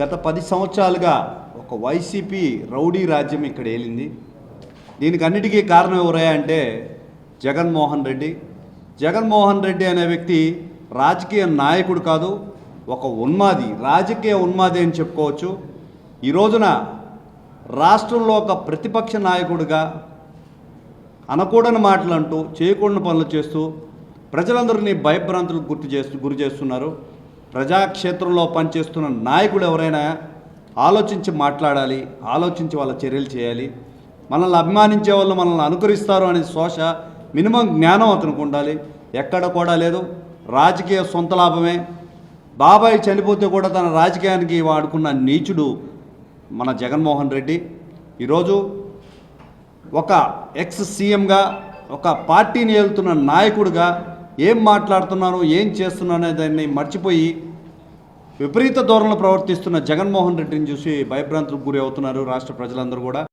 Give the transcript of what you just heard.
గత పది సంవత్సరాలుగా ఒక వైసీపీ రౌడీ రాజ్యం ఇక్కడ ఏలింది. దీనికి అన్నిటికీ కారణం ఎవరయ్యా అంటే జగన్మోహన్ రెడ్డి. జగన్మోహన్ రెడ్డి అనే వ్యక్తి రాజకీయ నాయకుడు కాదు ఒక ఉన్మాది రాజకీయ ఉన్మాది అని చెప్పుకోవచ్చు. ఈ రోజున రాష్ట్రంలో ఒక ప్రతిపక్ష నాయకుడిగా అనకూడని మాటలు అంటూ చేయకూడని పనులు చేస్తూ ప్రజలందరినీ భయభ్రాంతులకు గుర్తు చేస్తూ గురి చేస్తున్నారు. ప్రజాక్షేత్రంలో పనిచేస్తున్న నాయకుడు ఎవరైనా ఆలోచించి మాట్లాడాలి ఆలోచించి వాళ్ళ చర్యలు చేయాలి. మనల్ని అభిమానించే వాళ్ళు మనల్ని అనుకరిస్తారు అనే శోష మినిమం జ్ఞానం అతనికి ఉండాలి. ఎక్కడ కూడా లేదు. రాజకీయ సొంత లాభమే. బాబాయ్ చనిపోతే కూడా తన రాజకీయానికి వాడుకున్న నీచుడు మన జగన్మోహన్ రెడ్డి. ఈరోజు ఒక ఎక్స్ సీఎంగా ఒక పార్టీని ఏలుతున్న నాయకుడిగా ఏం మాట్లాడుతున్నాను ఏం చేస్తున్నాను అనే దాన్ని మర్చిపోయి విపరీత ధోరణిలో ప్రవర్తిస్తున్న జగన్మోహన్ రెడ్డిని చూసి భయభ్రాంతులకు గురి అవుతున్నారు రాష్ట్ర ప్రజలందరూ కూడా.